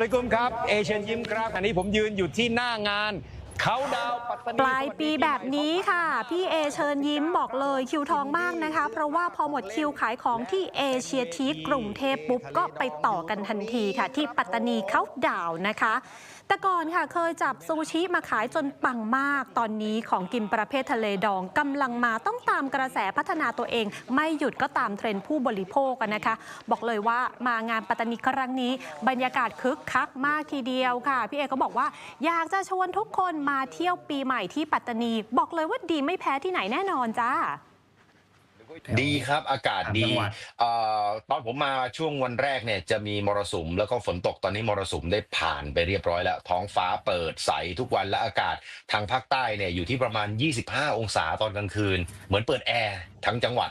สวัสดีครับ เอเชียนยิ้มครับ อันนี้ผมยืนอยู่ที่หน้างาน เขาดาวปัตตานีปลายปีแบบนี้ค่ะ พี่เอเชิญยิ้มบอกเลยคิวทองมากนะคะ เพราะว่าพอหมดคิวขายของที่เอเชียทีคกรุงเทพปุ๊บก็ไปต่อกันทันทีค่ะ ที่ปัตตานีเขาดาวน์นะคะ แต่ก่อนค่ะเคยจับซูชิมาขายจนปังมาก ตอนนี้ของกินประเภททะเลดองกำลังมาต้องตามกระแสพัฒนาตัวเอง ไม่หยุดก็ตามเทรนด์ผู้บริโภคกันนะคะ บอกเลยว่ามางานปัตตานีครั้งนี้ บรรยากาศคึกคักมากทีเดียวค่ะ พี่เอก็บอกว่าอยากจะชวนทุกคนมาเที่ยวปีใหม่ที่ปัตตานี บอกเลยว่าดีไม่แพ้ที่ไหนแน่นอนจ้าดีครับอากาศดีต่างจังหวัดเอ่อตอนผมมาช่วงวันแรกเนี่ยจะมีมรสุมแล้วก็ฝนตกตอนนี้มรสุมได้ผ่านไปเรียบร้อยแล้ว ท้องฟ้าเปิดใสทุกวันและอากาศทางภาคใต้เนี่ยอยู่ที่ประมาณ 25 องศาตอนกลางคืน เหมือนเปิดแอร์ทั้งจังหวัด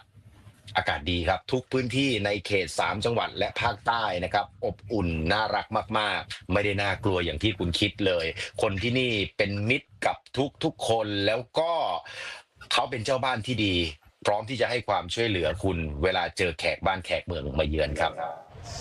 อากาศดีครับ ทุกพื้นที่ในเขต 3 จังหวัดและภาคใต้นะครับ อบอุ่นน่ารักมาก ๆ ไม่ได้น่ากลัวอย่างที่คุณคิดเลย คนที่นี่เป็นมิตรกับทุก ๆ คนแล้วก็เขาเป็นเจ้าบ้านที่ดี พร้อมที่จะให้ความช่วยเหลือคุณเวลาเจอแขกบ้านแขกเมืองมาเยือนครับ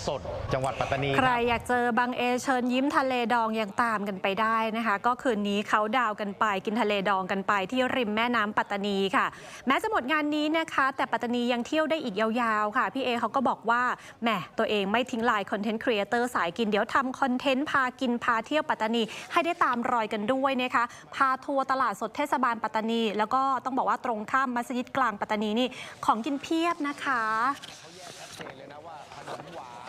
สดจังหวัดปัตตานีใครอยากเจอบางเอเชิญยิ้มทะเลดองยังตามกันไปได้นะคะ ก็คืนนี้เขาดาวกันไปกินทะเลดองกันไปที่ริมแม่น้ำปัตตานีค่ะ แม้จะหมดงานนี้นะคะ แต่ปัตตานียังเที่ยวได้อีกยาวๆค่ะพี่เอเขาก็บอกว่าแหมตัวเองไม่ทิ้งลายคอนเทนต์ครีเอเตอร์สายกินเดี๋ยวทำคอนเทนต์พากินพาเที่ยวปัตตานีให้ได้ตามรอยกันด้วยนะคะพาทัวร์ตลาดสดเทศบาลปัตตานี แล้วก็ต้องบอกว่าตรงข้ามมัสยิดกลางปัตตานีนี่ของกินเพียบนะคะ เจนเลยนะว่าขนมหวาน